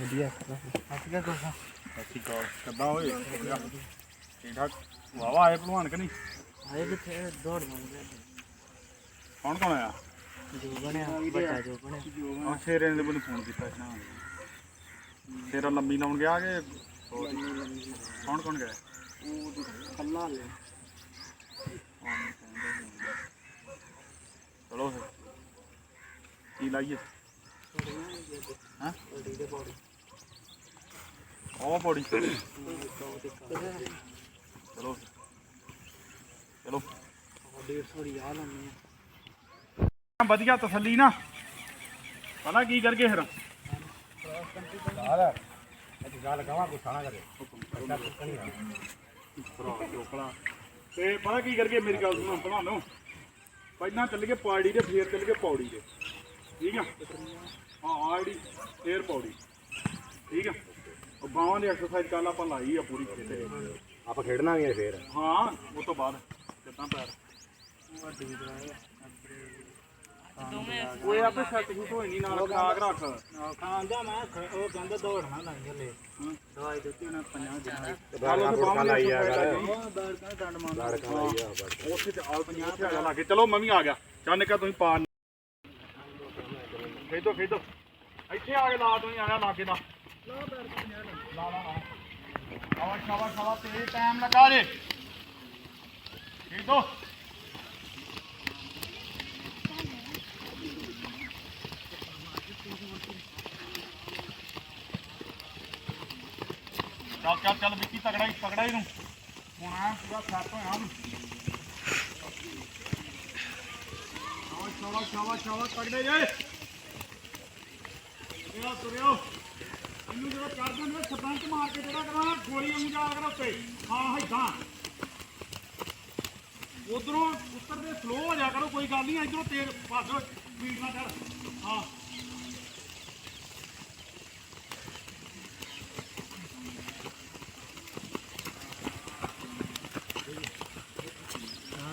ਵਧੀਆ। ਕਾਲ ਕਿੱਦਾਂ ਹੋਏ ਠੀਕ ਠਾਕ? ਵਾਵਾ ਆਏ ਭਲਵਾਨ ਕਿ ਨਹੀਂ? ਆਏ ਕਿੱਥੇ? ਦੌੜ ਮੰਗਦੇ ਕੌਣ ਕੌਣ ਆਇਆ? ਜੋ ਬਣਿਆ ਵੱਡਾ ਜੋ ਬਣਿਆ। ਆ ਸ਼ੇਰੇ ਨੇ ਮੈਨੂੰ ਫੋਨ ਕੀਤਾ ਸੀ। ਨਾ ਤੇਰਾ ਲੰਬੀ ਲਾਉਣ ਗਿਆ ਕਿ ਕੌਣ ਕੌਣ ਗਿਆ? ਉਹ ਕੱਲਾ ਲੈ। ਚਲੋ ਕੀ ਲਾਈਏ? ਹਾਂ ਬੜੀ ਦੇ ਬੋੜੀ ਉਹ ਬੋੜੀ ਚਲੋ। ਚਲੋ। 150 ਦੀ ਆ ਲੰਮੀ ਵਧੀਆ ਤਸੱਲੀ ਨਾ। ਪਤਾ ਕੀ ਕਰਕੇ ਫਿਰ? ਤੇ ਪਤਾ ਕੀ ਕਰਕੇ ਮੇਰੀ ਗੱਲ ਸੁਣੋ, ਤੁਹਾਨੂੰ। ਪਹਿਲਾਂ ਚੱਲ ਗਏ ਪਾੜੀ ਦੇ ਫੇਰ ਚੱਲ ਗਏ ਪੌੜੀ ਦੇ ਠੀਕ ਆ? ਹਾਂ ਆੜੀ ਫੇਰ ਪੌੜੀ ਠੀਕ ਆ? ਉਹ ਬਾਹਾਂ ਦੀ ਐਕਸਰਸਾਈਜ਼ ਕੱਲ ਆਪਾਂ ਲਾਈ ਆ ਪੂਰੀ ਕਿਤੇ ਆਪਾਂ ਖੇਡਣਾ ਵੀ ਹੈ ਫੇਰ। ਹਾਂ ਉਹ ਤੋਂ ਬਾਅਦ ਕਿੱਦਾਂ ਪੈਰ? ਉਹ ਆਪੇ ਸੈੱਟ ਹੀ ਹੋਈ ਨਹੀਂ ਨਾਲ ਖਾਕ ਰੱਖ। ਖਾਂਦਾ ਮੈਂ ਉਹ ਕਹਿੰਦਾ ਦੌੜਨਾ ਨਹੀਂ ਹਲੇ ਦਵਾਈ ਦਿੱਤੀ ਉਹਨਾਂ ਪੰਜਾਂ ਦਿਨਾਂ ਦੀ। ਚੱਲ। ਉਹ ਬਾਹਾਂ ਲਾਈ ਆ ਕਰ ਉਹ ਦੌੜ ਕੇ ਡੰਡ ਮਾਰਦਾ ਲੜਕਾ ਲਾਈ ਆ ਬਸ ਉੱਥੇ ਤੇ ਆਲ ਪੰਜਾਬ ਤੇ ਆ ਲਾ ਕੇ ਚਲੋ ਮੈਂ ਵੀ ਆ ਗਿਆ। ਚੰਨ ਕਾ ਤੁਸੀਂ ਪਾ ਖੇਦੋ ਖੇਦੋ ਇੱਥੇ ਆ ਕੇ ਲਾ ਤੁਸੀਂ ਆਇਆ ਲਾਗੇ ਦਾ ਲਾ ਲਾ ਲਾ ਸ਼ਾਬਾਸ਼ ਸ਼ਾਬਾਸ਼ ਸ਼ਾਬਾਸ਼ ਤੇ ਟਾਈਮ ਲਗਾ ਜੇ। ਖੇਦੋ ਚੱਲ ਚੱਲ ਚੱਲ ਵਿੱਕੀ ਤਗੜਾ ਹੀ ਤਗੜਾ ਹੀ ਨੂੰ ਹੁਣ ਆ ਪੂਰਾ ਸੈੱਟ ਹੋਇਆ ਹੁਣ ਸ਼ਾਬਾਸ਼ ਸ਼ਾਬਾਸ਼ ਤਗੜੇ ਜੇ। ਤੁਰਿਓ ਤੁਰਿਓ। ਇਹਨੂੰ ਜਦੋਂ ਚੜਦੇ ਨੇ ਸਰਪੰਚ ਮਾਰ ਕੇ ਜਿਹੜਾ ਕਰਾਂ ਗੋਲੀ ਨੂੰ ਜਾ ਕਰ ਉੱਤੇ। ਹਾਂ ਹੈਦਾਂ ਉਧਰੋਂ ਉੱਤਰ ਦੇ ਸਲੋ ਹੋ ਜਾ ਕਰੋ, ਕੋਈ ਗੱਲ ਨਹੀਂ, ਇਧਰੋਂ ਤੇਜ਼ ਪਾਸੋ ਸਪੀਡ ਨਾਲ ਚੱਲ। ਹਾਂ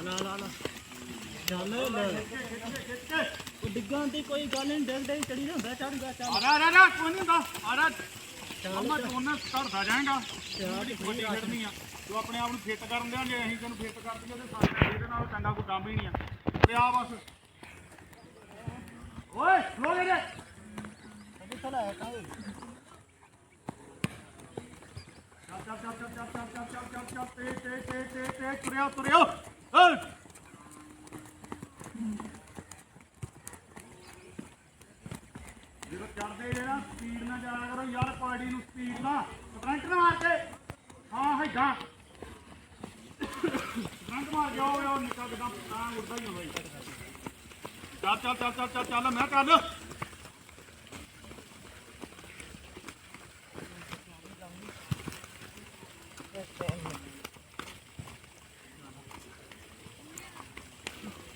ਲਾ ਲਾ ਲਾ ਚੱਲ ਲੈ ਉਹ ਡਿੱਗਾਂ ਤੇ ਕੋਈ ਗੱਲ ਨਹੀਂ ਡਿੱਗ ਡਿੱਗ ਚੜੀ ਹੁੰਦਾ ਚੜ ਗਿਆ ਚੱਲ ਜਾ ਆ ਜਾ ਕੋਈ ਨਹੀਂ ਹੁੰਦਾ। ਜਾ ਅੰਮਾ ਤੋਨਾ ਘੜਦਾ ਜਾਏਗਾ। ਚੱਲ ਵੱਡੀ ਖੜਨੀ ਆ? ਤੂੰ ਆਪਣੇ ਆਪ ਨੂੰ ਫਿੱਟ ਕਰਨ ਦਿਆਂ ਜੇ ਅਸੀਂ ਤੈਨੂੰ ਫਿੱਟ ਕਰ ਦਈਏ ਤੇ ਸਾਡੇ ਇਹਦੇ ਨਾਲ ਚੰਗਾ ਕੋਈ ਕੰਮ ਹੀ ਨਹੀਂ ਆ। ਤੇ ਆ ਬਸ। ਓਏ ਲੋ ਜੇ ਕਿੱਥੇ ਲਾਇਆ ਕਾਹਦੇ ਚੱਲ ਚੱਲ ਚੱਲ ਚੱਲ ਚੱਲ ਚੱਲ ਚੱਲ ਚੱਲ ਚੱਲ ਤੇ ਤੇ ਤੇ ਤੇ ਤੇ ਤੁਰਿਓ ਤੁਰਿਓ ਓਏ ਜਦੋਂ ਚੜਦੇ ਜੇ ਨਾ ਜਾਇਆ ਕਰੋ ਯਾਰ, ਪਾਰਟੀ ਨੂੰ ਸਪੀਡ ਨਾਲ। ਕਰੰਟ ਨਾ ਮਾਰ ਕੇ। ਹਾਂ, ਹੈਗਾ। ਕਰੰਟ ਮਾਰ ਗਿਆ ਉਹ ਉਹ ਨਿੱਕਾ ਕਿਦਾਂ ਤਾਂ ਉੱਡਦਾ ਹੀ ਹੁੰਦਾ ਚੱਲ ਚੱਲ ਚੱਲ ਚੱਲ ਚੱਲ ਚੱਲ, ਮੈਂ ਚੱਲ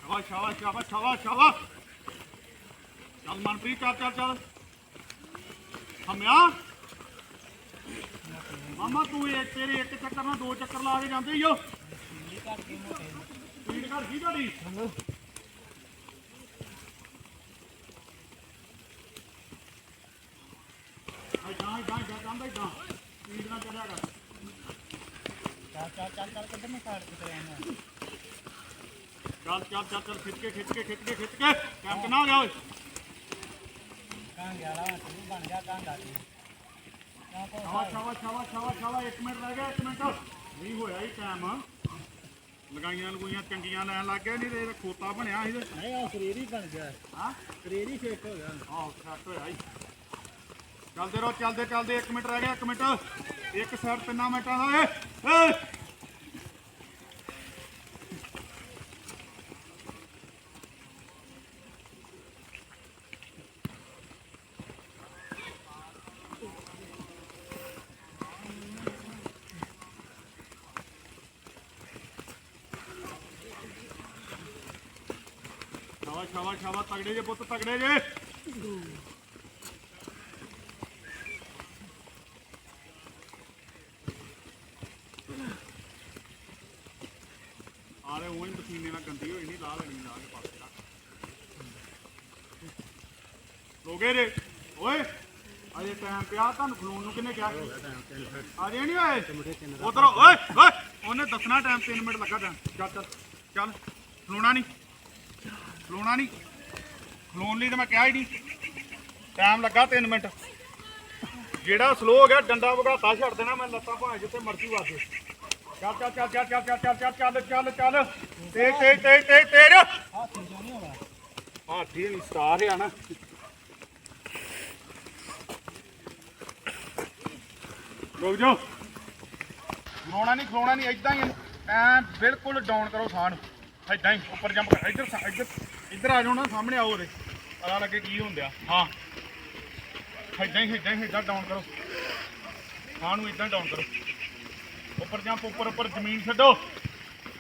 ਸ਼ਾਬਾਸ਼ ਸ਼ਾਬਾਸ਼ ਸ਼ਾਬਾਸ਼ ਸ਼ਾਬਾਸ਼ ਸ਼ਾਬਾਸ਼। ਚੱਲ ਮਨਪ੍ਰੀਤ, ਚੱਲ ਚੱਲ ਚੱਲ। ਹਮਿਆ ਮਾਮਾ ਤੂੰ ਇਹ ਤੇਰੇ ਇੱਕ ਚੱਕਰ ਨਾਲ ਦੋ ਚੱਕਰ ਲਾ ਕੇ ਜਾਂਦੇ ਹੀ ਹੋ ਸਪੀਡ ਘੱਟ ਗਈ ਤੁਹਾਡੀ? ਇਦਾਂ ਇਦਾਂ ਇਦਾਂ ਜਾਂਦਾ ਇਦਾਂ ਸਪੀਡ ਨਾਲ ਚੱਲਿਆ ਕਰ। ਚੱਲ ਚੱਲ ਚੱਲ ਚੱਲ ਕਿੱਧਰ ਨੂੰ ਤੇ ਰਹਿਣਾ ਚੱਲ ਚੱਲ ਚੱਲ ਚੱਲ ਖਿੱਚ ਕੇ ਖਿੱਚ ਕੇ ਖਿੱਚ ਕੇ ਖਿੱਚ ਕੇ। ਕੰਮ ਕਿੰਨਾ ਹੋ ਗਿਆ ਓਏ? ਕਾਂ ਗਿਆ ਤੂੰ ਬਣ ਗਿਆ ਕਾਂ ਦਾ ਕਾਂ ਕੋ ਸ਼ਾਬਾਸ਼ ਸ਼ਾਬਾਸ਼ ਸ਼ਾਬਾਸ਼ ਸ਼ਾਬਾਸ਼ ਮਿੰਟ ਰਹਿ ਗਿਆ ਇੱਕ ਮਿੰਟ ਨਹੀਂ ਹੋਇਆ ਹੀ ਟਾਈਮ ਲਗਾਈਆਂ ਲਗੂਈਆਂ ਚੰਗੀਆਂ ਲੈਣ ਲੱਗ ਗਿਆ ਨਹੀਂ ਤੇ ਇਹਦਾ ਖੋਤਾ ਬਣਿਆ ਸੀ ਤੇ ਨਹੀਂ ਆ ਸਰੀਰ ਹੀ ਬਣ ਗਿਆ ਹਾਂ ਸਰੀਰ ਹੀ ਫਿੱਟ ਹੋ ਗਿਆ ਆਹ ਸੈੱਟ ਹੋਇਆ ਹੀ ਚੱਲਦੇ ਰਹੋ, ਚੱਲਦੇ ਚੱਲਦੇ। ਇੱਕ ਮਿੰਟ ਰਹਿ ਗਿਆ, ਇੱਕ ਮਿੰਟ। ਇੱਕ ਸਾਈਡ ਤਿੰਨਾਂ ਮਿੰਟਾਂ ਦਾ। ਏ ਏ। ਸ਼ਾਬਾਸ਼ ਸ਼ਾਬਾਸ਼ ਤਗੜੇ ਜੇ ਪੁੱਤ, ਤਗੜੇ ਜੇ। ਆਲੇ ਉਹ ਹੀ ਪਸੀਨੇ ਨਾਲ ਗੰਦੀ ਹੋਈ ਨਹੀਂ ਲਾ ਲੈਣੀ ਲਾ ਕੇ ਪਾਸੇ ਰੱਖ ਲੋਗੇ ਰੇ ਓਏ, ਅਜੇ ਟਾਈਮ ਪਿਆ, ਤੁਹਾਨੂੰ ਖਲੋਣ ਨੂੰ ਕਿੰਨੇ ਕਿਹਾ? ਆ ਨਹੀਂ ਓਏ? ਉਧਰ, ਓਏ ਓਏ, ਉਹਨੇ ਦੱਸਣਾ ਟਾਈਮ 3 ਮਿੰਟ ਲੱਗਾ ਟਾਈਮ ਚੱਲ ਚੱਲ ਚੱਲ, ਖਲੋਣਾ ਨਹੀਂ। ਖਲੋਣਾ ਨਹੀਂ ਖਲੋਣ ਲਈ ਤਾਂ ਮੈਂ ਕਿਹਾ ਹੀ ਨਹੀਂ ਟਾਈਮ ਲੱਗਾ 3 ਮਿੰਟ ਜਿਹੜਾ ਸਲੋ ਹੋ ਗਿਆ ਡੰਡਾ ਵਗਾਤਾ ਛੱਡ ਦੇਣਾ ਮੈਂ ਲੱਤਾਂ ਭਾਵੇਂ ਜਿੱਥੇ ਮਰਜ਼ੀ ਵਾਸੇ ਚੱਲ ਚੱਲ ਚੱਲ ਚੱਲ ਚੱਲ ਚੱਲ ਚੱਲ ਚੱਲ ਚੱਲ ਚੱਲ ਚੱਲ ਤੇਜ਼ ਤੇਜ਼ ਤੇਜ਼ ਤੇਜ਼ ਤੇਜ਼ ਹਾਂ ਠੀਕ ਨਹੀਂ ਸਟਾਰ ਆ ਨਾ ਰੁਕ ਜਾਓ ਖਲੋਣਾ ਨਹੀਂ ਖਲੋਣਾ ਨਹੀਂ ਇਦਾਂ ਹੀ ਐ ਬਿਲਕੁਲ ਡਾਊਨ ਕਰੋ ਸਾਹ ਨੂੰ ਇਦਾਂ ਹੀ ਉੱਪਰ ਜੰਪ ਕਰ ਇੱਧਰ ਇੱਧਰ ਇੱਧਰ ਆ ਜਾਓ ਨਾ, ਸਾਹਮਣੇ ਆਓ ਉਹਦੇ ਪਤਾ ਲੱਗੇ ਕੀ ਹੁੰਦਿਆ ਹਾਂ। ਇਦਾਂ ਹੀ ਇਦਾਂ ਹੀ, ਇਦਾਂ ਡਾਊਨ ਕਰੋ। ਸਾਹ ਨੂੰ ਇਦਾਂ ਡਾਊਨ ਕਰੋ। ਉੱਪਰ ਜਾਂ ਉੱਪਰ ਉੱਪਰ ਜ਼ਮੀਨ ਛੱਡੋ।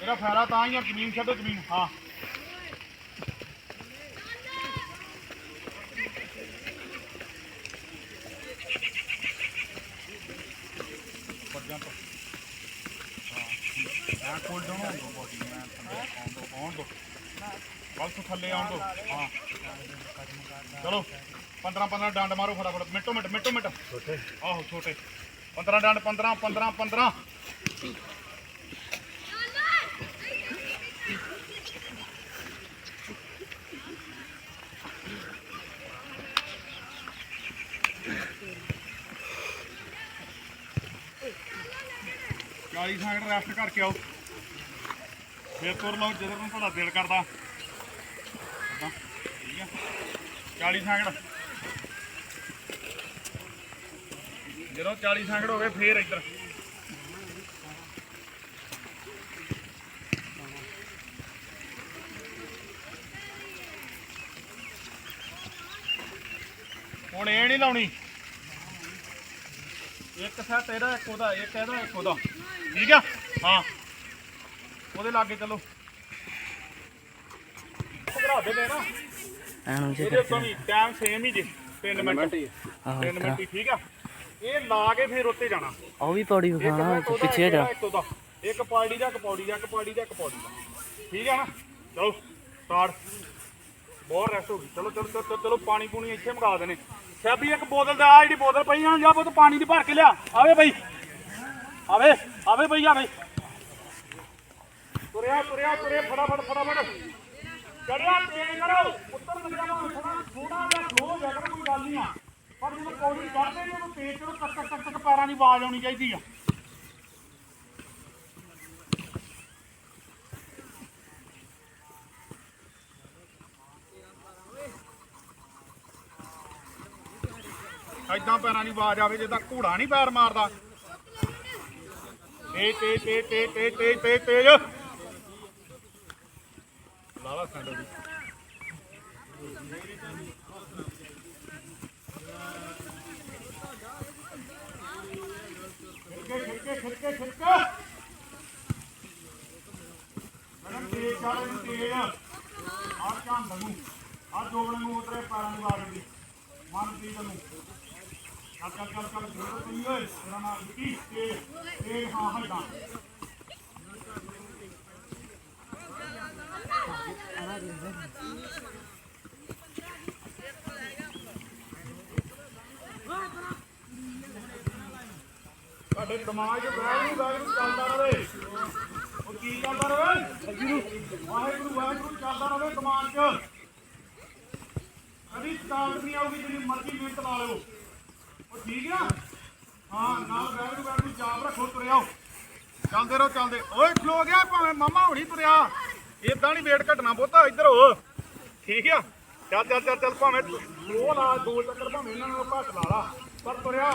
ਇਹਦਾ ਫਾਇਦਾ ਤਾਂ ਹੀ ਆ ਜ਼ਮੀਨ ਛੱਡੋ, ਜ਼ਮੀਨ। ਹਾਂ ਉੱਪਰ ਜੰਪ ਹਾਂ ਕੋਲ ਡਾਊਨ ਹੋਣ ਦੋ ਬੋਡੀ ਮੈਂ ਥੱਲੇ ਆਉਣ ਦੋ ਆਉਣ ਦੋ ਬਸ ਤੋਂ ਥੱਲੇ ਆਉਣ ਦੋ ਹਾਂ। ਚਲੋ 15 15 ਡੰਡ ਮਾਰੋ ਫਟਾਫਟ। ਮਿੰਟੋ ਮਿੰਟ ਮਿੰਟੋ ਮਿੰਟ। ਛੋਟੇ। ਆਹੋ ਛੋਟੇ। 15 ਡੰਡ 15 15 15 40 ਸੈਕਿੰਡ ਰੈਸਟ ਕਰਕੇ ਆਓ। ਫਿਰ ਤੁਰ ਲਓ ਜਦੋਂ ਤੁਹਾਡਾ ਦਿਲ ਕਰਦਾ ਏਦਾਂ, ਠੀਕ ਆ 40 ਸੈਕਿੰਡ ਜਦੋਂ 40 ਸੈਕਿੰਡ ਹੋ ਗਏ, ਫੇਰ ਇੱਧਰ। ਹੁਣ ਇਹ ਨਹੀਂ ਲਾਉਣੀ। ਇੱਕ ਸੈਟ ਇਹਦਾ ਇੱਕ ਉਹਦਾ, ਇੱਕ ਇਹਦਾ, ਇੱਕ ਉਹਦਾ। ਠੀਕ ਆ? ਹਾਂ। ਉਹਦੇ ਲਾਗੇ ਚਲੋ। ਘਬਰਾ ਦੇ ਨਾ ਐਨੂੰ ਇਹਦੇ ਉੱਤੋਂ ਵੀ ਟਾਈਮ ਸੇਮ ਹੀ ਜੇ 3 ਮਿੰਟ। 3 ਮਿੰਟ ਹੀ ਠੀਕ ਆ? ਇਹ ਲਾ ਕੇ ਫਿਰ ਉੱਤੇ ਜਾਣਾ। ਉਹ ਵੀ ਪੌੜੀ ਵਿਖਾਣਾ ਪਿੱਛੇ ਜਾ। ਇੱਕ ਪਾੜੀ ਦਾ ਇੱਕ ਪੌੜੀ ਦਾ ਇੱਕ ਪਾੜੀ ਦਾ ਇੱਕ ਪੌੜੀ ਦਾ। ਠੀਕ ਆ ਨਾ? ਚਲੋ ਸਟਾਰਟ ਬਹੁਤ ਰੈਸਟ ਹੋ ਗਈ। ਚਲੋ ਚਲੋ ਚਲੋ ਚਲੋ ਪਾਣੀ ਪੂਣੀ ਇੱਥੇ ਮੰਗਾ ਦੇਣੇ ਸੈਬੀ ਇੱਕ ਬੋਤਲ ਦਾ ਆ ਜਿਹੜੀ ਬੋਤਲ ਪਈ ਆ ਜਾ ਬੋਤ ਪਾਣੀ ਦੀ ਭਰ ਕੇ ਲਿਆ। ਆਵੇ ਬਈ। ਆਵੇ ਆਵੇ ਬਈ ਆਵੇ। ਤੁਰਿਆ ਤੁਰਿਆ ਤੁਰੇ ਫਟਾਫਟ ਫਟਾਫਟ। ਚੜਿਆ ਤੇਜ਼ ਕਰੋ। ਉੱਤਰ ਲੱਗਿਆ ਨਾ ਥੋੜਾ ਥੋੜਾ ਜਿਹਾ ਫਲੋ ਜਾ ਕੋਈ ਗੱਲ ਨਹੀਂ ਆ। ਪਰ ਜਦੋਂ ਪੌੜੀ ਚੜਦੇ ਨੇ ਉਹਨੂੰ ਤੇਜ਼ ਕਰੋ, ਟਕ ਟਕ ਟਕ ਟਕ, ਪੈਰਾਂ ਦੀ ਆਵਾਜ਼ ਆਉਣੀ ਚਾਹੀਦੀ ਆ। ਐਦਾਂ ਪੈਰਾਂ ਦੀ ਆਵਾਜ਼ ਆਵੇ ਜਿੱਦਾਂ ਘੋੜਾ ਨਹੀਂ ਪੈਰ ਮਾਰਦਾ। ਤੇਜ਼ ਤੇਜ਼ ਤੇਜ਼ ਤੇਜ਼ ਤੇਜ਼ ਤੇਜ਼ ਤੇਜ਼। ਲਾਲਾ ਸੈਂਡੋ ਦੀ। ਖਿਲਕੇ ਖਿਲਕੇ ਖਿਲਕੇ ਮੈਡਮ, ਤੇਜ਼ ਚਾਲੇ ਨੂੰ ਤੇਜ਼। ਆ ਨੂੰ ਉਤਰੇ, ਪੈਰਾਂ ਨੂੰ ਮਨ ਦੀ ਨੂੰ। ਤੇ ਇਹ ਹਾਂ ਹਟਾ ਤੁਹਾਡੇ ਦਿਮਾਗ 'ਚ ਬੈਗ ਨੂੰ ਬੈਗ ਚੱਲਦਾ ਰਹੇ। ਉਹ ਕੀ ਚੱਲਦਾ ਰਹੇ? ਵਾਹਿਗੁਰੂ ਵਾਹਿਗੁਰੂ ਚੱਲਦਾ ਰਹੇ ਦਿਮਾਗ 'ਚ। ਕਦੀ ਸਟਾਰਟ ਨਹੀਂ ਆਉਗੀ ਜਿੰਨੀ ਮਰਜ਼ੀ ਮਿੰਟ ਲਾ ਲਿਓ। ਉਹ ਠੀਕ ਆ? ਹਾਂ, ਨਾਲ ਬੈਗ ਨੂੰ ਬੈਗ ਰੱਖੋ ਤੁਰਿਆਓ ਚੱਲਦੇ ਰਹੋ, ਚੱਲਦੇ। ਓਏ, ਖਲੋ ਗਿਆ, ਭਾਵੇਂ ਮਾਮਾ ਹੁਣੀ ਤੁਰਿਆ। ਇਦਾਂ ਨਹੀਂ ਵੇਟ ਘਟਣਾ ਬਹੁਤਾ ਇੱਧਰ ਹੋ। ਠੀਕ ਆ? ਚੱਲ ਚੱਲ ਚੱਲ ਚੱਲ ਭਾਵੇਂ ਉਹ ਲਾ ਦੋ ਚੱਕਰ ਭਾਵੇਂ ਇਹਨਾਂ ਨੂੰ ਘੱਟ ਲਾ ਲਾ। ਪਰ ਤੁਰਿਆ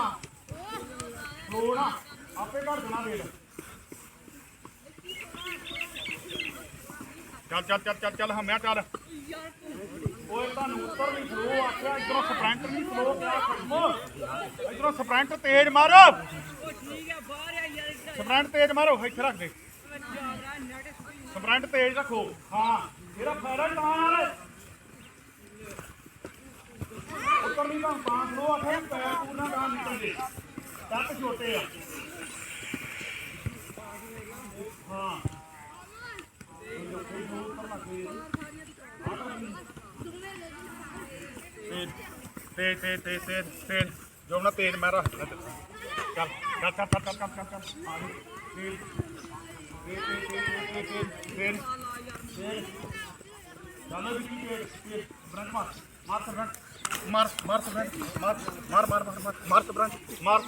ਫਲੋ ਨਾ ਆਪੇ ਘਟ ਜਾਣਾ ਵੇਲ ਚੱਲ ਚੱਲ ਚੱਲ ਚੱਲ ਚੱਲ ਹਮਿਆ ਚੱਲ। ਓਏ ਤੁਹਾਨੂੰ ਉੱਤਰ ਨਹੀਂ ਫਲੋ ਆਖਿਆ ਇਧਰੋਂ ਸਪ੍ਰਿੰਟ ਨਹੀਂ ਫਲੋ ਕਿਆ ਖਤਮ ਇਧਰੋਂ ਸਪ੍ਰਿੰਟ ਤੇਜ਼ ਮਾਰੋ। ਸਪ੍ਰਿੰਟ ਤੇਜ਼ ਮਾਰੋ ਇੱਥੇ ਰੱਖ ਦੇ। ਸਪਰੰਟ ਤੇਜ਼ ਰੱਖੋ। ਹਾਂ, ਇਹਦਾ ਫਾਇਦਾ ਕਮਾਲ ਉੱਪਰ ਨਹੀਂ ਤਾਂ ਪਾਸ ਲੋ ਆਖੇ ਪੈਰ ਪੂਰਾ ਗਾਂ ਨਿਕਲ ਜੇ। ਤੱਕ ਛੋਟੇ ਆ। ਹਾਂ। ਤੇ ਤੇ ਤੇ ਤੇ ਤੇ ਜੋ ਨਾ ਤੇਜ਼ ਮਾਰਾ ਚੱਲ ਚੱਲ ਚੱਲ ਚੱਲ ਚੱਲ ਚੱਲ ਚੱਲ। ਆ ਗਈ। ਤੇਲ ਤੇਲ ਤੇਲ ਤੇਲ ਤੇਲ ਤੇਲ ਤੇਲ ਚੱਲ ਵੀ ਕੀ ਤੇਲ ਤੇਲ ਬ੍ਰੰਟ ਮਾਰ ਮਾਰ ਬ੍ਰੰਟ ਮਾਰ ਮਾਰ ਬ੍ਰੰਟ ਮਾਰ ਮਾਰ ਮਾਰ ਮਾਰ ਮਾਰ ਮਾਰ ਬ੍ਰੰਟ ਮਾਰ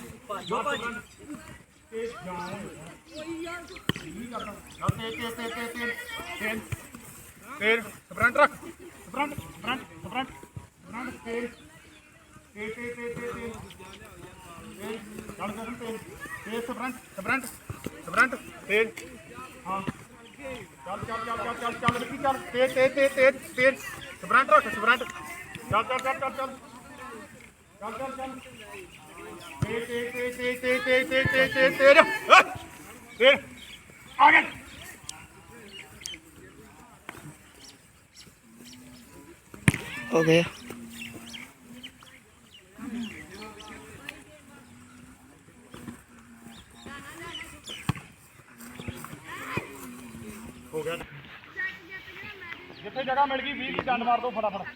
ਚੱਲ ਕਰ ਤੇਲ ਤੇਲ ਸਬਰੰਟ ਸਬਰੰਟ ਸਬਰੰਟ ਤੇਲ ਹਾਂ ਚੱਲ ਚੱਲ ਚੱਲ ਚੱਲ ਚੱਲ ਚੱਲ ਵਿੱਕੀ ਚੱਲ ਤੇ ਤੇ ਤੇ ਤੇ ਤੇਲ ਸਬਰੰਟ ਰੱਖ ਸਬਰੰਟ ਚੱਲ ਚੱਲ ਚੱਲ ਚੱਲ ਚੱਲ ਚੱਲ ਚੱਲ ਚੱਲ ਤੇ ਤੇ ਤੇ ਤੇ ਤੇ ਤੇ ਤੇ ਤੇ ਤੇ ਤੇਲ ਤੇਲ ਆ ਗਿਆ ਹੋ ਗਿਆ ਹੋ ਗਿਆ ਜਿੱਥੇ ਜਗ੍ਹਾ ਮਿਲ ਗਈ 20 ਦੀ ਡੰਡ ਮਾਰ ਦੋ ਫਟਾਫਟ।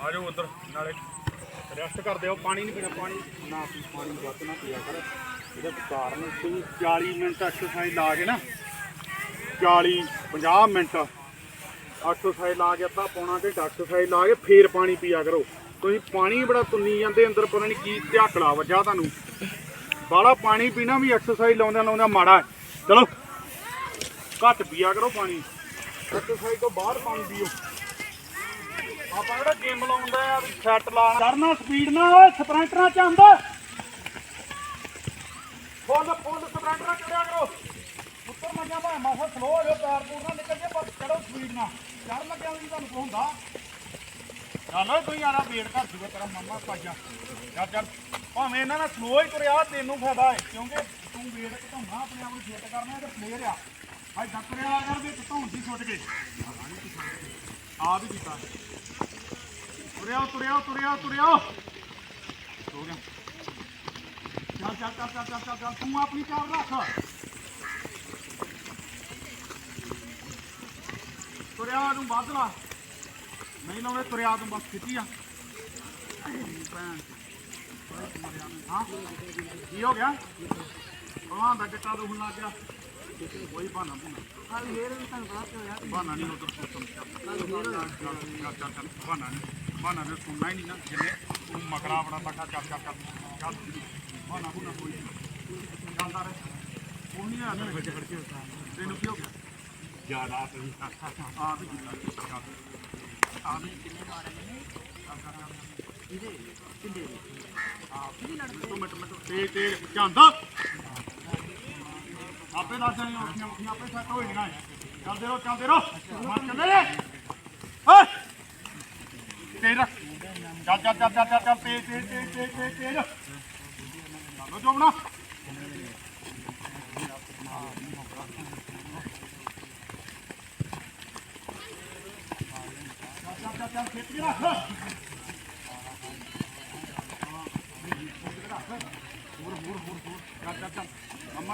ਆ ਜਾਓ ਉਧਰ ਨਾਲੇ ਰੈਸਟ ਕਰਦੇ ਹੋ ਪਾਣੀ ਨਹੀਂ ਪੀਣਾ, ਪਾਣੀ। ਨਾ ਪੀ ਪਾਣੀ, ਵੱਧ ਨਾ ਪੀਆ ਕਰ। ਇਹਦਾ ਕਾਰਨ ਤੁਸੀਂ 40 ਮਿੰਟ ਐਕਸਰਸਾਈਜ਼ ਲਾ ਕੇ ਨਾ 40 50 ਮਿੰਟ ਐਕਸਰਸਾਈਜ਼ ਲਾ ਕੇ ਅੱਧਾ ਪੌਣਾ ਘੰਟਾ ਐਕਸਰਸਾਈਜ਼ ਲਾ ਕੇ ਫੇਰ ਪਾਣੀ ਪੀਆ ਕਰੋ। ਤੁਸੀਂ ਪਾਣੀ ਬੜਾ ਤੁੰਨੀ ਜਾਂਦੇ ਅੰਦਰ, ਪਤਾ ਨਹੀਂ ਕੀ ਝਾਕਲਾ ਵੱਜਾ ਤੁਹਾਨੂੰ। ਬਾਹਲਾ ਪਾਣੀ ਪੀਣਾ ਵੀ ਐਕਸਰਸਾਈਜ਼ ਲਾਉਂਦਿਆਂ ਲਾਉਂਦਿਆਂ ਮਾੜਾ ਹੈ। ਚਲੋ, ਘੱਟ ਪੀਆ ਕਰੋ ਪਾਣੀ। ਐਕਸਰਸਾਈਜ਼ ਤੋਂ ਬਾਅਦ ਪਾਣੀ ਪੀਓ। ਆਪਾਂ ਜਿਹੜਾ ਜਿਮ ਲਾਉਂਦਾ ਆ ਸੈੱਟ ਲਾਣਾ ਕਰਨਾ ਸਪੀਡ ਨਾਲ ਸਪ੍ਰਿੰਟਰਾਂ ਚ ਆਂਦਾ ਫੁੱਲ ਫੁੱਲ ਸਪ੍ਰਿੰਟਰਾਂ ਚੜਿਆ ਕਰੋ। ਉੱਤਰ ਮੱਜਾ ਭਾਵੇਂ ਮਾਸਾ ਸਲੋ ਹੋ ਜਾਓ, ਪੈਰ ਪੂਰ ਨਾ ਨਿਕਲ ਜੇ ਪਰ ਚੜੋ ਸਪੀਡ ਨਾਲ। ਚੜ ਲੱਗਿਆ ਵੀ ਤੁਹਾਨੂੰ ਕੋ ਹੁੰਦਾ। ਚੱਲ ਤੂੰ ਯਾਰਾ ਵੇਟ ਕਰ ਜੂਗਾ ਤੇਰਾ ਮੰਮਾ ਪਾਜਾ ਚੱਲ ਚੱਲ। ਭਾਵੇਂ ਇਹਨਾਂ ਨਾਲ ਸਲੋ ਹੀ ਤੁਰਿਆ, ਤੈਨੂੰ ਫਾਇਦਾ ਹੈ, ਕਿਉਂਕਿ ਤੂੰ ਵੇਟ ਘਟਾਉਣਾ, ਆਪਣੇ ਆਪ ਨੂੰ ਫਿੱਟ ਕਰਨਾ ਤੇ ਪਲੇਅਰ ਆ। ਅੱਜ ਡੱਕਰਿਆ ਕਰ ਵੀ ਘਟਾਉਣ ਦੀ ਛੁੱਟ ਕੇ ਆ ਵੀ ਕੀਤਾ। ਤੁਰਿਆ ਤੁਰਿਆ ਤੁਰਿਆ ਤੁਰਿਆ। ਹੋ ਗਿਆ। ਚੱਲ ਚੱਲ ਚੱਲ ਚੱਲ ਚੱਲ ਚੱਲ ਤੂੰ ਆਪਣੀ ਚਾਲ ਰੱਖ। ਤੁਰਿਆ ਨੂੰ ਵੱਧ ਲਾ। ਨਹੀਂ ਲਾਉਣੇ ਤੁਰਿਆ ਤੂੰ ਬਸ ਖਿੱਚੀ ਆ। ਭੈਣ। ਹਾਂ ਕੀ ਹੋ ਗਿਆ? ਭਲਵਾਨ ਦਾ ਗਿੱਟਾ ਦੁਖਣ ਲੱਗ ਗਿਆ। ਕੋਈ ਬਹਾਨਾ ਬੁਨਾ ਕੱਲ ਫੇਰ ਵੀ ਤੁਹਾਨੂੰ ਪਤਾ ਹੋਇਆ। ਬਹਾਨਾ ਨਹੀਂ ਉਧਰ ਸੁਣ ਚੱਲ ਚੱਲ ਚੱਲ ਬਹਾਨਾ ਨਹੀਂ। ਬਹਾਨਾ ਦੇ ਸੁਣਨਾ ਹੀ ਨਹੀਂ ਨਾ। ਜਿੰਨੇ ਤੂੰ ਮਕਰਾ ਬੜਾ ਤੱਕਾ ਚੱਲ ਚੱਲ ਚੱਲ। ਚੱਲ ਬਹਾਨਾ ਬੁਨਾ ਕੋਈ ਚੱਲਦਾ ਰਹੇ। ਉਹ ਨਹੀਂ ਆ ਨਾ ਵਿੱਚ ਖੜ ਕੇ ਤੈਨੂੰ ਕੀ ਹੋ ਗਿਆ? ਜ਼ਿਆਦਾ ਤੈਨੂੰ। ਆ ਵੀ ਜਿੰਨਾ ਆ ਵੀ ਕਿੰਨੇ ਮਾਰੇ ਨੇ ਇਹਦੇ ਤੇਜ ਤੇਜ ਜਾਂਦਾ ਆਪੇ ਦੱਸ ਜਾਣੀ ਉੱਠੀਆਂ ਉੱਠੀਆਂ ਆਪੇ ਸੈੱਟ ਹੋ ਜਾਣਾ ਚੱਲਦੇ ਰਹੋ ਚੱਲਦੇ ਰਹੋ ਮਰ ਚੱਲੇ ਓਏ ਤੇਜ ਰੱਖ ਚੱਲ ਚੱਲ ਚੱਲ ਚੱਲ ਚੱਲ ਤੇਜ ਤੇਜ ਤੇਜ ਤੇਜ ਤੇਜ ਤੇਜ ਲੋ ਜੋਮਣਾ ਚੱਲ ਚੱਲ ਚੱਲ ਖੇਤ ਕੇ ਰੱਖ। ਹੋਰ ਚੱਲ ਚੱਲ ਹੁਣ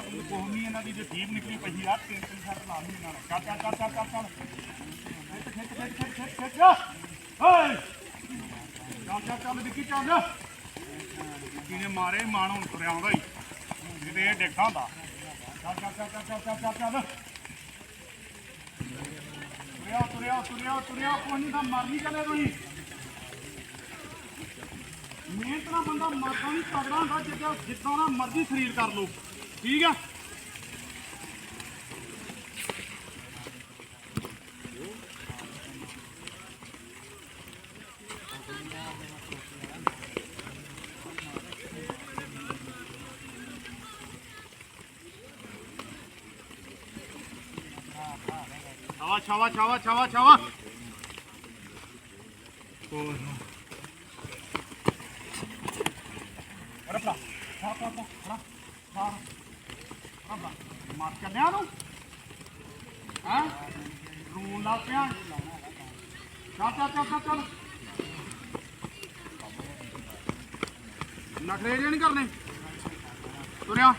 ਤੁਰਿਆ ਤੁਰਿਆ ਤੁਰਿਆ ਤੁਰਿਆ ਤੁਰਿਆ ਕੋਈ ਨਹੀਂ ਤਾਂ ਤੁਸੀਂ। ਮਿਹਨਤ ਨਾਲ ਬੰਦਾ ਮਰਦਾਂ ਨਹੀਂ ਤਗੜਾ ਹੁੰਦਾ ਜਿੱਦਾਂ ਜਿੱਦਾਂ ਦਾ ਮਰਜ਼ੀ ਸਰੀਰ ਕਰ ਲਓ। ਠੀਕ ਆ? ਛਾਵਾ ਛਾਵਾ ਛਾਵਾ ਛਾਵਾ ਛਾਵਾ। ਅਰੇ ਪਾ ਪਾ ਲਾ ਪਿਆ। ਚੱਲ ਚੱਲ ਚੱਲ ਨਹੀਂ ਕਰਨੇ। ਤੁਰਿਆ।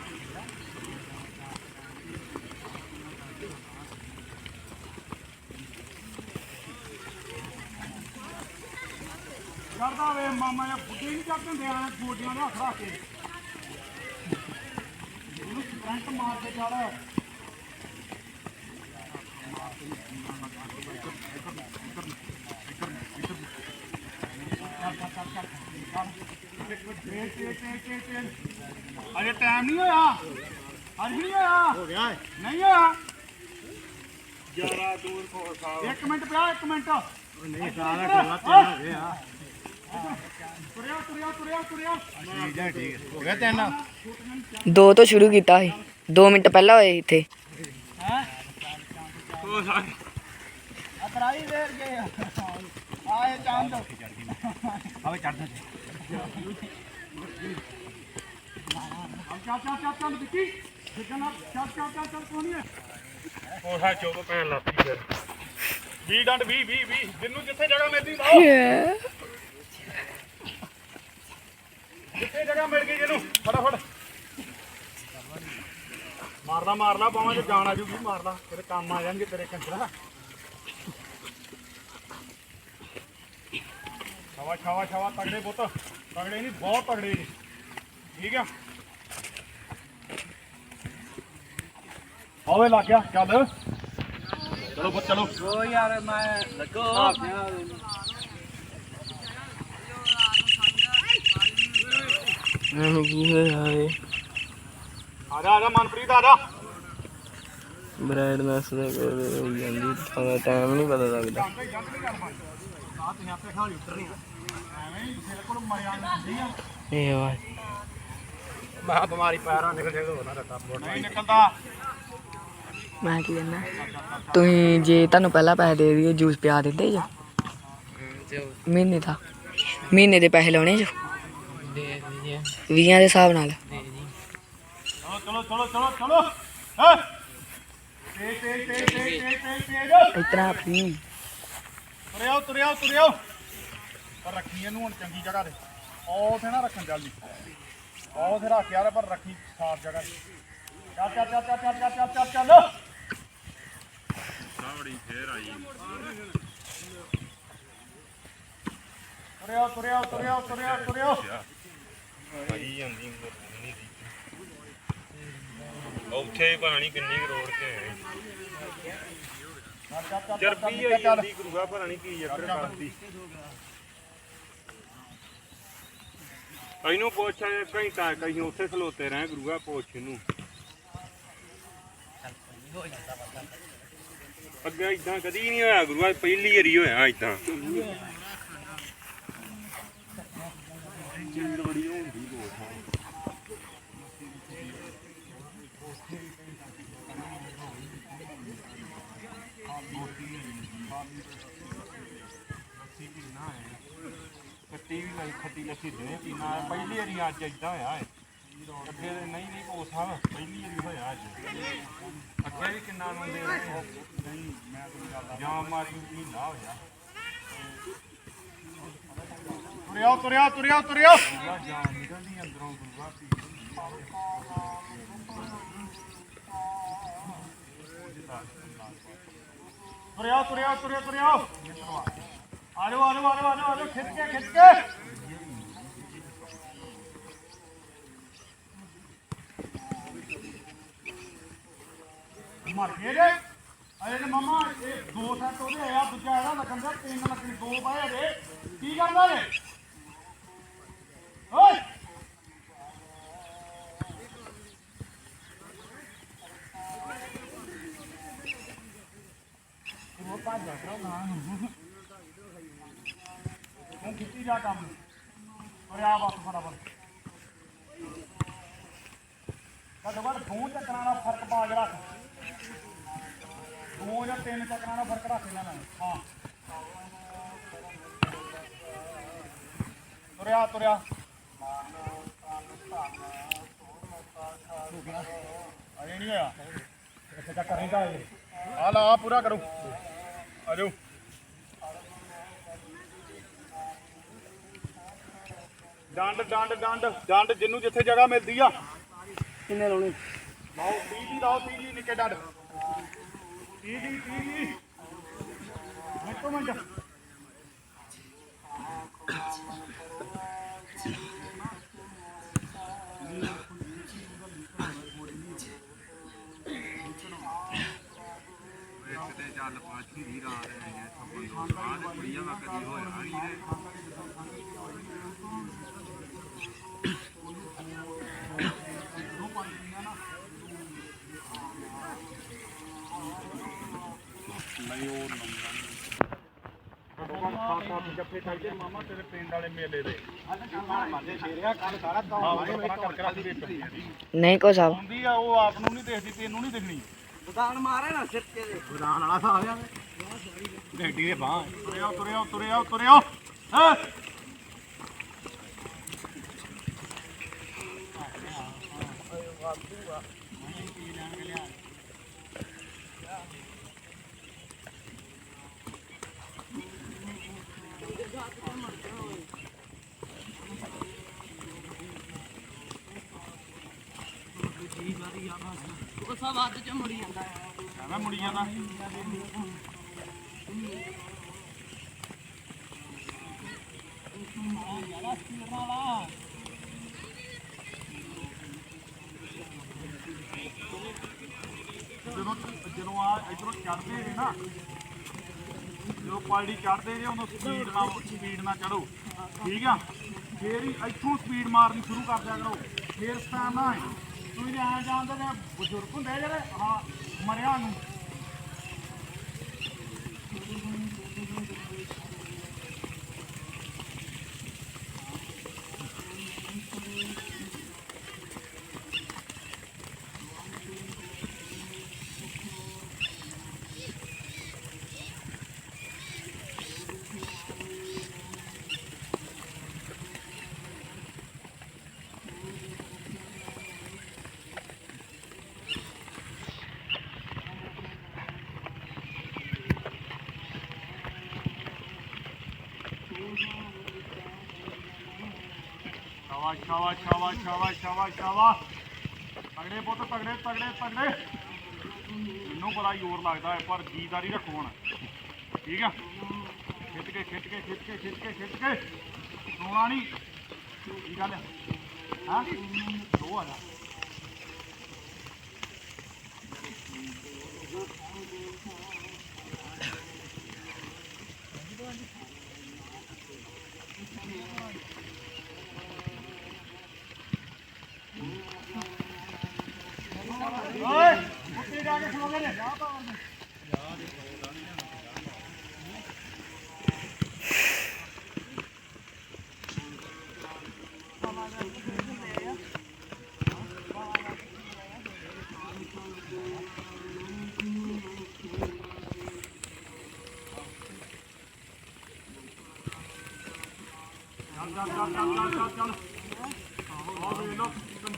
ਕਰਦਾ ਵੇ, ਮਾਮਾ ਇਹ ਬੁੱਢੇ ਨਹੀਂ ਕਰਦੇ ਹੁੰਦੇ ਆ ਗੋਡੀਆਂ ਦੇ ਹੱਥ ਰੱਖ ਕੇ। ਅਜੇ ਟਾਈਮ ਨਹੀਂ ਹੋਇਆ। ਅੱਜ ਨਹੀਂ ਹੋਇਆ। ਹੋ ਗਿਆ ਨਹੀਂ ਹੋਇਆ। 11 ਦੂਰ ਕੋਲ ਸਾਹਿਬ ਇੱਕ ਮਿੰਟ ਪਿਆ ਇੱਕ ਮਿੰਟ। ਨਹੀਂ ਸਾਰਾ ਖੁੱਲਾ ਤਿੰਨ ਹੋ ਗਏ ਆ। ਤੁਰਿਆ ਤੁਰਿਆ ਤੁਰਿਆ ਤੁਰਿਆ। ਠੀਕ ਹੈ ਠੀਕ ਹੈ ਹੋ ਗਿਆ ਤਿੰਨ? ਦੋ ਤੋਂ ਸ਼ੁਰੂ ਕੀਤਾ ਸੀ। 2 ਮਿੰਟ ਪਹਿਲਾਂ ਹੋਏ ਇੱਥੇ। ਅਤਰਾਈ ਵੇਰ ਗਏ ਆਏ ਚੰਦ ਆਵੇ ਚੜਦਾ ਚੱਲ ਚੱਲ ਚੱਲ ਚੱਲ ਵਿੱਕੀ ਚੱਲ ਚੱਲ ਚੱਲ ਚੱਲ ਕੋਣੀ ਕੋਸਾ ਚੋਕ ਪੈਣ ਲੱਪੀ ਫਿਰ 20 ਡੰਡ 20 20 20 ਜਿੰਨੂੰ ਜਿੱਥੇ ਜਗ੍ਹਾ ਮਿਲਦੀ ਲਾਓ ਜਿੱਥੇ ਜਗ੍ਹਾ ਮਿਲ ਗਈ ਜਿਹਨੂੰ ਫਟਾਫਟ। ਮਾਰਦਾ ਮਾਰਦਾ ਬਾਵਾਂ ਚ ਜਾਣ ਆ ਜੂਗੀ ਮਾਰਦਾ ਤੇਰੇ ਕੰਮ ਆ ਜਾਣਗੇ ਤੇਰੇ ਕੰਜਰਾ। ਛਾਵਾ ਛਾਵਾ ਛਾਵਾ ਤਗੜੇ ਪੁੱਤ। ਤਗੜੇ ਨਹੀਂ ਬਹੁਤ ਤਗੜੇ ਜੀ ਠੀਕ ਆ? ਆਵੇ ਲੱਗ ਗਿਆ ਚੱਲ। ਚਲੋ ਪੁੱਤ ਚਲੋ। ਓ ਯਾਰ ਮੈਂ ਲੱਗੋ। ਮੈਨੂੰ ਕੀ ਹੋਇਆ ਏ? ਆ ਜਾ ਆ ਜਾ ਮਨਪ੍ਰੀਤ ਆ ਜਾ। ਬ੍ਰਾਈਟਨੈਸ ਦੇ ਕੋਲ ਜਾਂਦੀ ਤਾਂ ਟਾਈਮ ਨਹੀਂ ਪਤਾ ਲੱਗਦਾ। ਇਹ ਵਾ ਮਹਾ ਬਿਮਾਰੀ ਪੈਰਾਂ ਨਿਕਲ ਜਾਏਗਾ ਨਹੀਂ ਨਿਕਲਦਾ। ਮੈਂ ਕੀ ਕਹਿੰਦਾ ਤੁਸੀਂ ਜੇ ਤੁਹਾਨੂੰ ਪਹਿਲਾਂ ਪੈਸੇ ਦੇ ਦਈਏ ਜੂਸ ਪਿਆ ਦਿੰਦੇ ਜੋ? ਮਹੀਨੇ ਦਾ। ਮਹੀਨੇ ਦੇ ਪੈਸੇ ਲਾਉਣੇ ਜੋ? ਦੇ 20 ਦੇ ਹਿਸਾਬ ਨਾਲ। ਚਲੋ ਚਲੋ ਚਲੋ ਚਲੋ। ਹਾਂ? ਤੇ ਤੇ ਤੇ ਤੇ ਤੇ ਤੇ ਤੇ ਫ੍ਰੀ ਪਰ ਰੱਖੀ ਇਹਨੂੰ ਹੁਣ ਚੰਗੀ ਜਗ੍ਹਾ ਤੇ। ਉਹ ਉਥੇ ਨਾ ਰੱਖਣ ਜਲਦੀ। ਉਹ ਉਥੇ ਰੱਖ ਯਾਰ ਪਰ ਰੱਖੀ ਸਾਫ਼ ਜਗ੍ਹਾ ਤੇ। ਚੱਲ ਚੱਲ ਚੱਲ ਚੱਲ ਚੱਲ ਚੱਲ ਚੱਲ ਚੱਲ ਚੱਲ। ਤੁਰਿਆਓ ਤੁਰਿਆਓ ਤੁਰਿਆਓ ਤੁਰਿਆਓ ਤੁਰਿਆਓ ਆਈ ਜਾਂਦੀ ਉੱਥੇ ਪਤਾ ਨਹੀਂ ਕਿੰਨੀ ਕਰੋੜ ਤੇ ਹੈ ਚਰਬੀ ਹੋਈ ਜਾਂਦੀ ਗੁਰੂਆ ਪਤਾ ਨਹੀਂ ਕੀ ਚੱਕਰ ਕਰਦੀ। ਇਹਨੂੰ ਪੁੱਛ ਘੰਟਾ ਕਹੀਂ ਉੱਥੇ ਖਲੋਤੇ ਰਹੇ ਗੁਰੂਆ ਪੁੱਛ ਇਹਨੂੰ। ਅੱਗੇ ਇਦਾਂ ਕਦੀ ਨਹੀਂ ਹੋਇਆ ਗੁਰੂਆ ਪਹਿਲੀ ਵਾਰੀ ਹੋਇਆ ਇਦਾਂ ਕੱਟੀ ਵੀ ਲਈ ਖੱਟੀ ਲੱਸੀ ਦੇ ਪੀਣਾ ਪਹਿਲੀ ਵਾਰੀ ਅੱਜ ਇਦਾਂ ਹੋਇਆ ਹੈ। ਅੱਗੇ ਤੇ ਨਹੀਂ ਨਹੀਂ ਹੋ ਸਕਦਾ ਪਹਿਲੀ ਵਾਰੀ ਹੋਇਆ ਅੱਜ। ਅੱਗੇ ਵੀ ਕਿੰਨਾ ਨੂੰ ਦੇ ਨਹੀਂ ਮੈਂ ਤੁਹਾਨੂੰ ਗੱਲ ਜਾਂ ਮਾਰੀ ਮਹੀਨਾ ਹੋਇਆ ਤੁਰਿਆ ਤੁਰਿਆ ਤੁਰਿਆ ਤੁਰਿਆ। ਜਾਨ ਨਿਕਲਦੀ ਅੰਦਰੋਂ ਗੁਰੂਆ ਤੁਰਿਆ ਤੁਰਿਆ ਤੁਰਿਆ ਤੁਰਿਆ। ਆ ਜਾਓ ਆ ਜਾਓ ਆ ਜਾਓ ਆ ਜਾਓ ਆ ਜਾਓ ਖਿੱਚ ਕੇ ਖਿੱਚ ਕੇ। ਮਰ ਗਏ ਜੇ ਅਰੇ ਮਮਾ, ਇਹ ਦੋ ਸੈੱਟ ਉਹਦੇ ਆਇਆ ਦੂਜਾ ਇਹਦਾ ਲੱਗਣ ਦਾ ਤਿੰਨ ਲੱਗਣੀ, ਦੋ ਪਾਇਆ ਜੇ। ਕੀ ਕਰਦਾ ਜੇ? ਤੁਰਿਆ। ਅਜੇ ਨਹੀਂ ਹੋਇਆ। ਇੱਥੇ ਚੱਕਰ ਨਹੀਂ ਦਾ ਆ ਲਾ ਆ ਪੂਰਾ ਕਰੋ। ਆ ਜਾਓ। ਡੰਡ ਡੰਡ ਡੰਡ। ਡੰਡ ਜਿੰਨੂੰ ਜਿੱਥੇ ਜਗ੍ਹਾ ਮਿਲਦੀ ਆ। ਕਿੰਨੇ ਲਾਉਣੇ? ਲਾਓ 30 ਦੀ ਲਾਓ 30 ਦੀ ਨਿੱਕੇ ਡੰਡ। 30 ਦੀ 30 ਦੀ। ਮਿੰਟੋ ਮਿੰਟ। ਨਹੀਂ ਉਹ ਨੰਬਰ ਸੱਤ ਜੱਫੇ ਚਾਹੀਦੇ ਮਾਮਾ ਤੇਰੇ ਪਿੰਡ ਵਾਲੇ ਮੇਲੇ ਦੇ ਦੇ ਦੀ ਨਹੀਂ ਕੋ ਸਾਹਿਬ ਹੁੰਦੀ ਆ ਉਹ ਆਪ ਨੂੰ ਨਹੀਂ ਦੇਖਦੀ ਤੈਨੂੰ ਨਹੀਂ ਦਿਖਣੀ। ਬਦਾਨ ਮਾਰੇ ਨਾ ਸਿਰ ਤੇ। ਬਦਾਨ ਵਾਲਾ ਸਾਹ ਆ ਗੱਡੀ ਦੇ ਬਾਹ ਤੁਰਿਆ ਤੁਰਿਆ ਤੁਰਿਆ ਤੁਰਿਆ ਹਾਂ। ਉਹ ਸਭ ਅੱਧ ਚ ਮੁੜੀ ਜਾਂਦਾ ਹੈ। ਐਵੇਂ ਮੁੜੀ ਜਾਂਦਾ। ਜਦੋਂ ਜਦੋਂ ਆ ਇਧਰੋਂ ਚੜਦੇ ਨੇ ਨਾ, ਜਦੋਂ ਪਾਲੜੀ ਚੜਦੇ ਨੇ, ਉਦੋਂ ਸਪੀਡ ਨਾਲ ਸਪੀਡ ਨਾਲ ਚੜੋ ਠੀਕ ਆ? ਫੇਰ ਹੀ ਇੱਥੋਂ ਸਪੀਡ ਮਾਰਨੀ ਸ਼ੁਰੂ ਕਰ ਦਿਆ ਕਰੋ। ਫੇਰ ਸਟੈਮ ਨਾ ਤੁਸੀਂ ਨੇ ਐਂ ਜਾਣਦੇ ਨੇ, ਬਜ਼ੁਰਗ ਹੁੰਦੇ ਜਿਹੜੇ, ਹਾਂ, ਮਰਿਆ ਨੂੰ। ਸ਼ਾਬਾਸ਼ ਸ਼ਾਬਾਸ਼ ਸ਼ਾਬਾਸ਼ ਸ਼ਾਬਾਸ਼ ਸ਼ਾਬਾਸ਼ ਸ਼ਾਬਾਸ਼ ਤਗੜੇ ਪੁੱਤ, ਤਗੜੇ ਤਗੜੇ ਤਗੜੇ। ਮੈਨੂੰ ਬੜਾ ਜ਼ੋਰ ਲੱਗਦਾ ਹੈ ਪਰ ਜੀਦਾਰੀ ਰੱਖੋ ਹੁਣ। ਠੀਕ ਆ? ਖਿੱਚ ਕੇ ਖਿੱਚ ਕੇ ਖਿੱਚ ਕੇ ਖਿੱਚ ਕੇ ਖਿੱਚ ਕੇ। ਸੋਣਾ ਨਹੀਂ ਕੀ ਗੱਲ ਹੈ ਹਾਂ? ਦੋ ਆ ਜਾ। ਓਏ ਉੱਤੇ ਜਾ ਕੇ ਖਲੋ ਨੇ। ਜਾ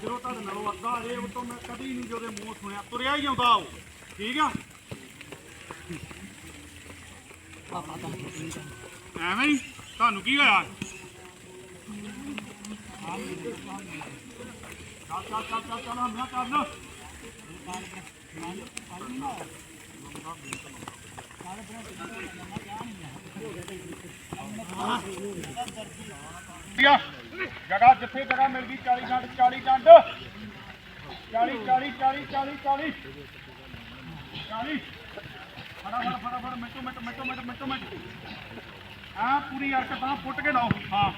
ਲਓ ਤੁਹਾਡੇ ਨਾਲੋਂ ਅੱਧਾ ਇਹ ਉਤੋਂ ਮੈਂ ਕਦੀ ਨਹੀਂ ਉਹਦੇ ਮੂੰਹ ਸੁਣਿਆ। ਤੁਰਿਆ ਹੀ ਆਉਂਦਾ ਉਹ। ਠੀਕ ਆ? ਐਵੇਂ ਹੀ? ਤੁਹਾਨੂੰ ਕੀ ਹੋਇਆ? ਚੱਲ ਚੱਲ ਚੱਲ ਚੱਲ ਚੱਲ ਕਰਨਾ। ਕਰ ਲੋ ਵਧੀਆ ਜਗ੍ਹਾ ਜਿੱਥੇ ਜਗ੍ਹਾ ਮਿਲ ਗਈ 40 ਡੰਡ 40 ਡੰਡ 40 40 40 40 40 40 ਫਟਾਫਟ ਫਟਾਫਟ, ਮਿੰਟੋ, ਮਿੰਟ ਮਿੰਟੋ ਮਿੰਟ ਮਿੰਟੋ, ਮਿੰਟ। ਆ ਪੂਰੀ ਅਰਕ ਤਾਂ ਪੁੱਟ ਕੇ ਲਾਓ। ਹਾਂ।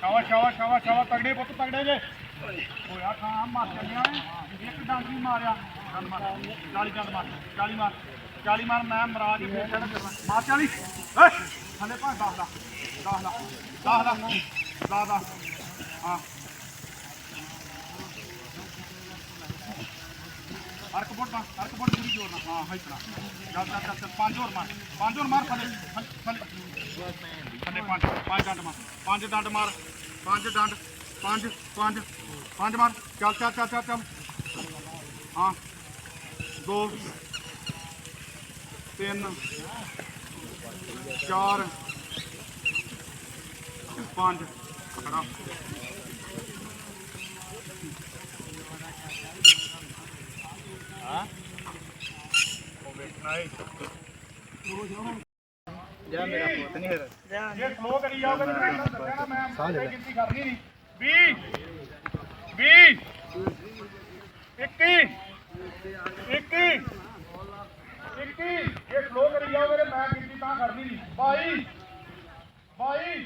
ਸ਼ਾਵਾ ਸ਼ਾਵਾ ਸ਼ਾਵਾ ਸ਼ਾਵਾ ਤਗੜੇ ਪੁੱਤ, ਤਗੜੇ ਜੇ। ਹੋਇਆ ਖਾਂ ਮਾਰ ਚੱਲਿਆ ਇੱਕ ਡੰਡ ਵੀ ਮਾਰਿਆ। ਡੰਡ ਮਾਰ। 40 ਡੰਡ ਮਾਰ। 40 ਮਾਰ। 40 ਮਾਰ, ਮੈਂ ਮਰਾਜ ਹੀ ਫੇਰ ਚੜ੍ਹ ਕਰਨਾ ਮਾਰ 40 ਏ ਥੱਲੇ ਪਾ 10 ਦਾ 10 ਦਾ 10 ਦਾ 10 ਦਾ। ਹਾਂ। ਅਰਕ ਪੁੱਟ ਪਾ ਅਰਕ ਪੁੱਟ ਪੂਰੀ ਜੋਰ ਨਾਲ। ਹਾਂ ਹਾਈ ਪੜਾ ਚੱਲ ਚੱਲ ਚੱਲ ਪੰਜ ਹੋਰ ਮਾਰ। ਪੰਜ ਹੋਰ ਮਾਰ ਥੱਲੇ ਥੱਲੇ। ਥੱਲੇ ਪੰਜ ਪੰਜ ਡੰਡ ਮਾਰ। ਪੰਜ ਡੰਡ ਮਾਰ। ਪੰਜ ਡੰਡ, ਪੰਜ ਪੰਜ ਪੰਜ ਮਾਰ। ਚੱਲ ਚੱਲ ਚੱਲ ਚੱਲ ਚੱਲ। ਹਾਂ। ਦੋ ਤਿੰਨ ਚਾਰ ਪੰਜ। ਖੜਾ। ਹਾਂ ਉਹ ਵੇਖਣਾ ਏ ਜਿਹੜਾ ਮੇਰਾ ਪੁੱਤ ਨਹੀਂ ਹੈਗਾ ਜੇ ਫਲੋ ਕਰੀ ਜਾਓਗੇ ਤਾਂ ਮੈਂ ਮੈਂ ਕੋਈ ਗਿਣਤੀ ਕਰਨੀ ਨਹੀਂ 20 20 21 21 ਇੱਕੀ ਇਹ ਸਲੋ ਕਰੀ ਜਾਓ ਮੇਰੇ ਮੈਂ ਕੀਤੀ ਤਾਂ ਕਰਦੀ ਨਹੀਂ 22 22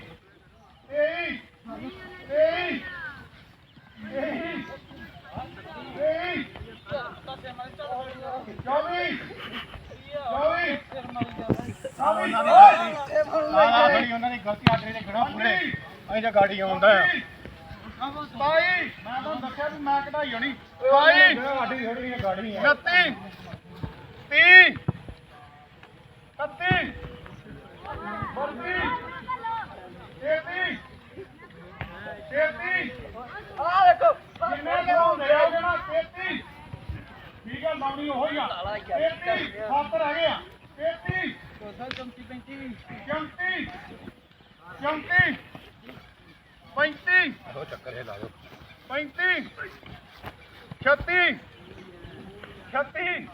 23 23 23 23 ਚੌਵੀ ਚੌਵੀ ਚੌਵੀ ਬੜੀ ਉਹਨਾਂ ਦੀ ਗਲਤੀ ਆਟੇ ਦੇ ਖੜਾ ਪੂਰੇ ਅਸੀਂ ਤਾਂ ਗਾੜੀ ਆਉਂਦਾ ਆ ਬਾਈ ਮੈਂ ਤੁਹਾਨੂੰ ਦੱਸਿਆ ਵੀ ਮੈਂ ਕਢਾਈ ਹੋਣੀ ਬਾਈ ਗਾੜੀ ਥੋੜੀ ਗਾੜੀ ਆ 29 30 31 32 33 33 ਆ ਦੇਖੋ ਜਿੰਨੇ ਕਿਉਂ ਦੇ ਆ ਜਣਾ 33 ਠੀਕ ਹੈ ਲਾਉਣੀ ਉਹ ਹੀ ਆ 33 ਸੱਤ ਰਹਿ ਗਏ ਆ 33 34 35 34 35 ਉਹ ਚੱਕਰ ਇਹ ਲਾ ਦਿਓ। 35 36 36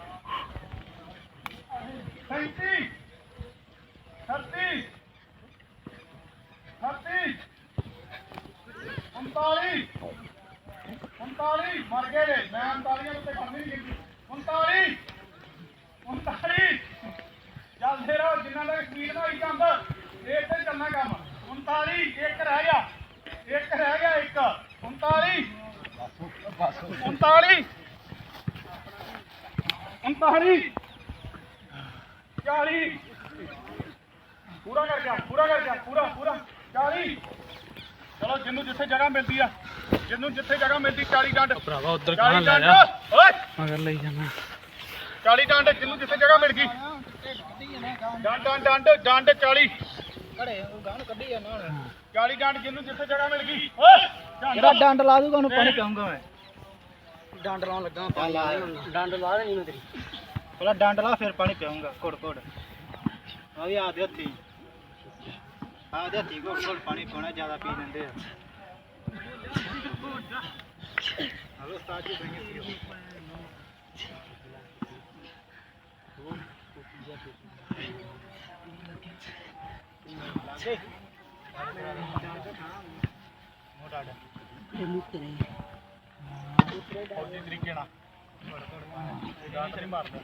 37 38 38 39 39 ਮਰ ਗਏ ਨੇ। ਮੈਂ 39 ਉੱਤੇ ਕਰਨੀ ਨਹੀਂ ਕੀਤੀ। 39 39 ਚੱਲਦੇ ਰਹੋ ਜਿੰਨਾ ਤੱਕ ਸਪੀਡ ਨਾਲ ਜਾਂਦਾ ਇਹ ਤੇ ਚੱਲਣਾ ਕੰਮ। 39 ਇੱਕ ਰਹਿ ਗਿਆ। ਇੱਕ ਰਹਿ ਗਿਆ ਇੱਕ 39 39 39 40 ਪੂਰਾ ਕਰ ਗਿਆ ਪੂਰਾ ਕਰ ਗਿਆ ਪੂਰਾ ਪੂਰਾ। 40 ਚਲੋ ਜਿੰਨੂੰ ਜਿੱਥੇ ਜਗ੍ਹਾ ਮਿਲਦੀ ਆ ਜਿੰਨੂੰ ਜਿੱਥੇ ਜਗ੍ਹਾ ਮਿਲਦੀ 40 ਡੰਡ। ਭਰਾਵਾ ਉਧਰ 40 ਡੰਡ। ਓਏ! ਮਗਰ ਲਈ ਜਾਣਾ। 40 ਡੰਡ ਜਿੰਨੂੰ ਜਿੱਥੇ ਜਗ੍ਹਾ ਮਿਲ ਗਈ ਡੰਡ ਡੰਡ ਡੰਡ ਡੰਡ 40 ਘੜੇ ਗਾਣ ਕੱਢੀ ਜਾਂਦਾ ਹੁਣ। 40 ਡੰਡ ਜਿੰਨੂੰ ਜਿੱਥੇ ਜਗ੍ਹਾ ਮਿਲ ਗਈ। ਓਏ ਜਿਹੜਾ ਡੰਡ ਲਾ ਦੂਗਾ ਉਹਨੂੰ ਪਾਣੀ ਪਿਆਉਂਗਾ ਮੈਂ। ਡੰਡ ਲਾਉਣ ਲੱਗਾ ਪਾਣੀ ਡੰਡ ਲਾ ਦੇਣੀ ਮੈਂ ਤੇਰੀ। ਪਹਿਲਾਂ ਡੰਡ ਲਾ ਫਿਰ ਪਾਣੀ ਪਿਆਉਂਗਾ ਘੁੱਟ ਘੁੱਟ। ਆ ਵੀ ਆਦੇ ਹੱਥੀ। ਆਦੇ ਹੱਥੀ ਘੁੱਟ ਘੁੱਟ ਪਾਣੀ ਪੀਣਾ ਜ਼ਿਆਦਾ ਪੀ ਲੈਂਦੇ ਆ। ਹਲੋ ਉਸਤਾਦ ਜੀ ਬੈਠੇ ਲਾਗੇ ਮੋਟਾ ਡਾ ਇਹ ਮੁੱਕ ਨਹੀਂ ਫੌਜੀ ਤਰੀਕੇ ਨਾਲ ਜਾਨ ਤੇ ਨਹੀਂ ਮਾਰਦਾ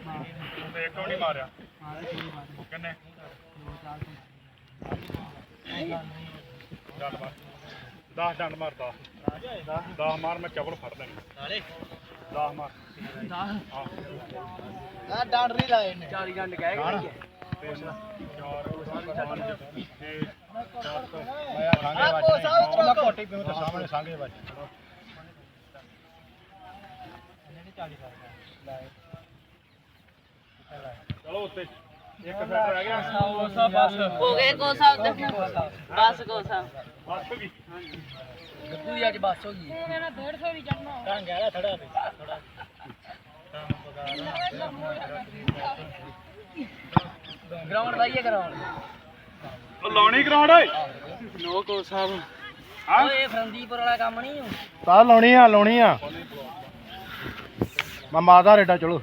ਤੇ ਇੱਕ ਵੀ ਨਹੀਂ ਮਾਰਿਆ ਕਿੰਨੇ ਡੰਡ ਮਾਰ 10 ਡੰਡ ਮਾਰਦਾ 10 ਮਾਰ ਮੈਂ ਚਪਲ ਫੜ ਲੈਣੀ ਨਾਲੇ 10 ਮਾਰ ਆ ਡੰਡ ਨਹੀਂ ਲਾਏ ਨੇ 40 ਡੰਡ ਕਹਿ ਤਿੰਨ ਚਲੋ ਉੱਤੇ ਇੱਕ ਸੈਟ ਰਹਿ ਗਿਆ ਹੋ ਗਏ ਕੋ ਸਾਹਿਬ ਤੇ। ਬਸ ਕੋ ਸਾਹਿਬ। ਬਸ ਹੋ ਗਈ ਗੱਦੂ ਦੀ ਅੱਜ ਬੱਸ ਹੋ ਗਈ। ਢੰਗ ਆ ਥੋੜਾ ਤੇ ਥੋੜਾ ਗਰਾਊਂਡ ਲਾਈਏ ਗਰਾਊਂਡ। ਉਹ ਲਾਉਣੀ ਗਰਾਊਂਡ ਓਏ। ਨੋ ਕੋ ਸਾਹਿਬ। ਹਾਂ। ਓਏ ਫਰੰਦੀਪੁਰ ਵਾਲਾ ਕੰਮ ਨਹੀਂ ਤਾਂ ਲਾਉਣੀ ਆ ਲਾਉਣੀ ਆ। ਮੈਂ ਮਾਦਾ ਰੇਡਾ ਚਲੋ।